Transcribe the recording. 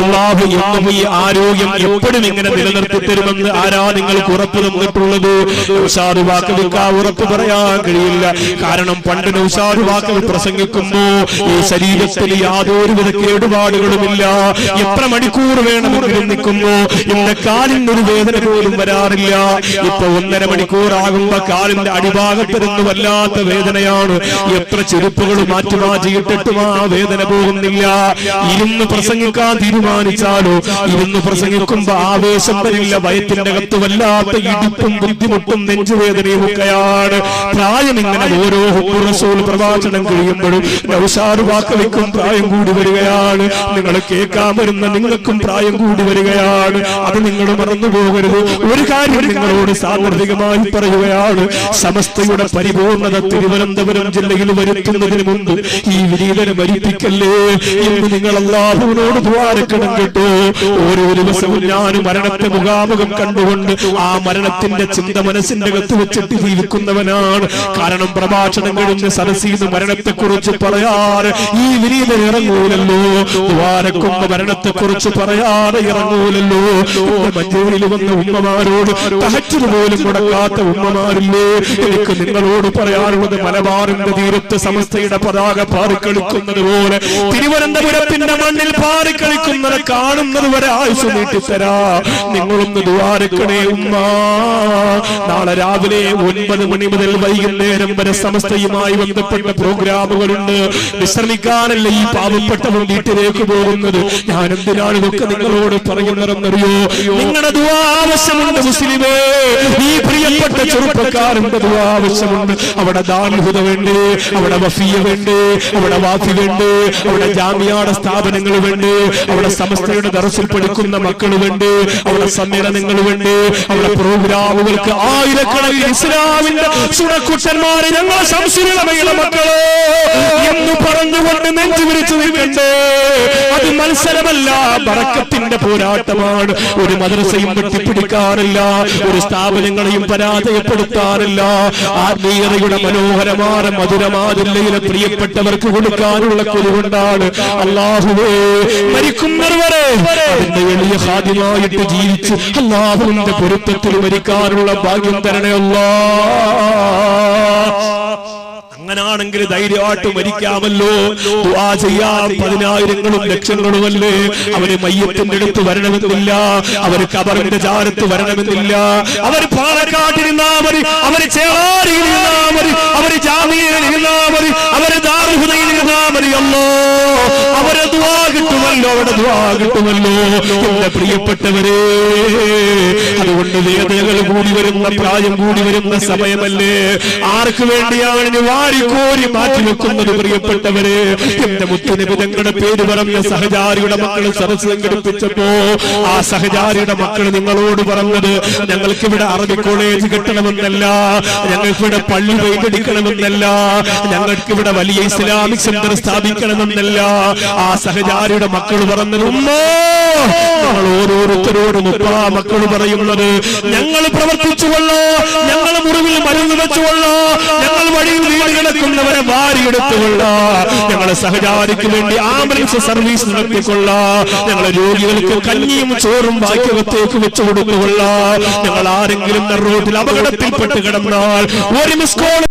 അള്ളാഹു എന്നും ഈ ആരോഗ്യം എപ്പോഴും ഇങ്ങനെ നിലനിർത്തി തരുമെന്ന് ആരാ നിങ്ങൾക്ക് ഉറപ്പ് തന്നിട്ടുള്ളത്? നൗഷാദ് വാക്കവിക്ക് ആ ഉറപ്പ് പറയാൻ കഴിയില്ല. കാരണം പണ്ട് നൗഷാദ് വാക്കവി പ്രസംഗിക്കുമ്പോ ഈ ശരീരത്തിൽ യാതൊരുവിധ കേടുപാടുകളുമില്ല. എത്ര മണിക്കൂർ വേണമെങ്കിലും നിൽക്കുമ്പോ എന്റെ കാലിന് ഒരു വേദന പോലും വരാറില്ല. ഇപ്പൊ ഒന്നര മണിക്കൂർ ആകുമ്പോ കാലിന്റെ അടിഭാഗത്തിരുന്ന് വല്ലാത്ത വേദനയാണ്. എത്ര ചെരുപ്പുകൾ മാറ്റി മാറ്റിയിട്ടിട്ടും ആ വേദന പോകുന്നില്ല. ഇരുന്ന് പ്രസംഗിക്കാൻ തീരുമാനിച്ചാലോ? ഇരുന്ന് പ്രസംഗിക്കുമ്പോ ആവേശം വരില്ല വയറ്റിന്റെ അകത്ത് വല്ലാത്ത ഇടുപ്പും ബുദ്ധിമുട്ടും നെഞ്ചുവേദനയും ഒക്കെയാണ് പ്രായം ഇങ്ങനെ ഓരോ റസൂൽ പ്രവാചനം കഴിയുമ്പോഴും നൗഷാദ് വാക്കവിക്കും പ്രായം കൂടി വരികയാണ്. നിങ്ങൾ കേൾക്കാൻ വരുന്ന നിങ്ങൾക്കും പ്രായം കൂടി വരികയാണ്. അത് നിങ്ങൾ മറന്നു പോകരുത്. ഒരു കാര്യം നിങ്ങളോട് സാന്ദർഭികമായി പറയുകയാണ്. സമസ്തയുടെ പരിപൂർണത തിരുവനന്തപുരം ജില്ലയിൽ വരുത്തുന്നതിന് മുമ്പ് ഈ വിരീതനെ മരിപ്പിക്കല്ലേ എന്ന് നിങ്ങൾ അള്ളാഹുവിനോട് ദ്വാരക്കണം കേട്ടോ. ഓരോ ദിവസവും ഞാൻ മരണത്തെ മുഖാമുഖം കണ്ടുകൊണ്ട് ആ മരണത്തിന്റെ ചിന്ത മനസ്സിന്റെ അകത്ത് വെച്ചിട്ട് ജീവിക്കുന്നവനാണ്. കാരണം പ്രഭാഷണം കഴിഞ്ഞ് സരസീത് മരണത്തെ കുറിച്ച് പറയാറ്. ഈ വിനീതൻ ഇറങ്ങൂലല്ലോ. ദ്വാരക്കുമ്പ മരണത്തെ കുറിച്ച് പറയാറ് ഇറങ്ങൂലല്ലോ. മഞ്ചേരിയിൽ വന്ന ഉമ്മമാരോട് തഹച്ചിന് പോലും മുടക്കാത്ത ഉമ്മമാരില്ലേ? എനിക്ക് നിങ്ങളോട് പറയാനുള്ളത് മലബാറിന്റെ തീരത്ത് സമസ്തയുടെ പതാക പാറിക്കളിക്കുന്നത് പോലെ തിരുവനന്തപുരത്തിന്റെ മണ്ണിൽ പാറിക്കളിക്കുന്നത് കാണുന്നത് വരെ ആയുസ് നീട്ടിത്തരാ. നിങ്ങളൊന്ന് ദ്വാരക്കണേ ഉമ്മ. നാളെ രാവിലെ ഒൻപത് മണി മുതൽ വൈകുന്നേരം വരെ സമസ്തയുമായി ബന്ധപ്പെട്ട പ്രോഗ്രാമുകളുണ്ട്. വിശ്രമിക്കാനല്ല ഈ പാവപ്പെട്ടവൻ വീട്ടിലേക്ക് പോകുന്നത്. ഞാൻ എന്തിനാണ് ഇതൊക്കെ നിങ്ങളോട് പറയുന്നതെന്നറിയോ? നിങ്ങളുടെ ദുആ ആവശ്യമുണ്ട് മുസ്ലിമേ. ഈ പ്രിയപ്പെട്ട ചെറുപ്പക്കാരന്റെ ദുആ ആവശ്യമുണ്ട്. അവിടെ ദാൻഹുദ വേണ്ടേ അവിടെ വഫിയ വേണ്ടേ അവിടെ വാഫി വേണ്ടേ അവിടെ ജാമ്യാട സ്ഥാപനങ്ങൾ വേണ്ടേ അവിടെ സമസ്തയുടെ ദറസിൽ പഠിക്കുന്ന മക്കളുണ്ട് അവിടെ സമ്മേളനങ്ങൾ വേണ്ടേ അവിടെ പ്രോഗ്രാമുകൾക്ക് ആയിരക്കണക്കിന് ഇസ്ലാമിന്റെ സുണക്കുട്ടന്മാരെ ഞങ്ങളെ സംശയ മക്കളോ. എന്ന് പറഞ്ഞുകൊണ്ട് നെഞ്ചു വിരിച്ചു നിൽക്കണ്ടേ അത് മത്സരമല്ല ബറക്കത്തിന്റെ പോരാട്ടമാണ്. ഒരു മദ്രസയും വെട്ടിപ്പിടിക്കാറില്ല ഒരു സ്ഥാപനങ്ങളെയും പരാജയപ്പെടുത്താറില്ല. ആത്മീയതയുടെ മനോഹരമായ മധുരമാ ജില്ലയിലെ പ്രിയപ്പെട്ടവർക്ക് കൊടുക്കാനുള്ള കൊലുകൊണ്ടാണ് അള്ളാഹുവേ മരിക്കുന്നവരെ എളിയ ജീവിച്ച് അള്ളാഹുവിന്റെ പൊരുത്തത്തിൽ മരിക്കാനുള്ള ഭാഗ്യം തരണേ അല്ലാ അങ്ങനാണെങ്കിൽ ധൈര്യമായിട്ട് മരിക്കാമല്ലോ. ദുആ ചെയ്യാം. പതിനായിരങ്ങളും ലക്ഷങ്ങളും അല്ലേ അവർ മയ്യത്തിന്റെ അടുത്ത് വരണമെന്നില്ല. അവർ കബറിന്റെ ചാരത്ത് വരണമെന്നില്ല. അവർ പാലക്കാട്ടിരുന്നാ മതി. അവർ ചേറാരിയിരുന്നാ മതി. അവർ ജാമ്യയിലിരുന്നാ മതി. അവർ ദാർഹുദയിലിരുന്നാ മതി. അല്ലോ. അവരെ ദുആ കിട്ടുമല്ലോ. അവിടെ ദുആ കിട്ടുമല്ലോ. എന്റെ പ്രിയപ്പെട്ടവരെ അതുകൊണ്ട് വേദനകൾ കൂടി വരുന്ന പ്രായം കൂടി വരുന്ന സമയമല്ലേ? ആർക്ക് വേണ്ടിയാണ് ഇനി വാരിക്കോരി മാറ്റി വെക്കുന്നത് പ്രിയപ്പെട്ടവരെ? എന്റെ മുത്തുനിബിതങ്ങളുടെ പേര് പറഞ്ഞ സഹചാരിയുടെ മക്കൾ സരസ് സംഘടിപ്പിച്ചപ്പോ ആ സഹചാരിയുടെ മക്കൾ നിങ്ങളോട് പറഞ്ഞത് ഞങ്ങൾക്ക് ഇവിടെ അറബി കോളേജ് കിട്ടണമെന്നല്ല ഞങ്ങൾക്ക് ഇവിടെ പള്ളി വൈകടിക്കണമെന്നല്ല ഞങ്ങൾക്ക് ഇവിടെ വലിയ ഇസ്ലാമിക് സെന്റർ സ്ഥാപിക്കണമെന്നല്ല. ആ സഹചാരിയുടെ മക്കൾ പറഞ്ഞത് ഉമ്മോ ഞങ്ങൾ ഓരോരുത്തരോടും മുപ്പാ മക്കൾ പറയുന്നത് ഞങ്ങൾ പ്രവർത്തിച്ചുകൊള്ളോ ഞങ്ങൾ മുറിവിൽ മരുന്ന് വെച്ചുകൊള്ളോ ഞങ്ങൾ വഴിയിൽ വീട് കിടക്കുന്നവരെ വാരിയെടുത്തുകൊള്ളോ ഞങ്ങളെ സഹചാരിക്ക് വേണ്ടി ആംബുലൻസ് സർവീസ് നടത്തിക്കൊള്ള ഞങ്ങളെ രോഗികൾക്ക് കഞ്ഞിയും ചോറും വാക്യകത്തേക്ക് വെച്ചു കൊടുത്തുകൊള്ള ഞങ്ങൾ ആരെങ്കിലും റോഡിൽ അപകടത്തിൽപ്പെട്ട് കിടന്നാൽ ഒരു മിസ് കോൾ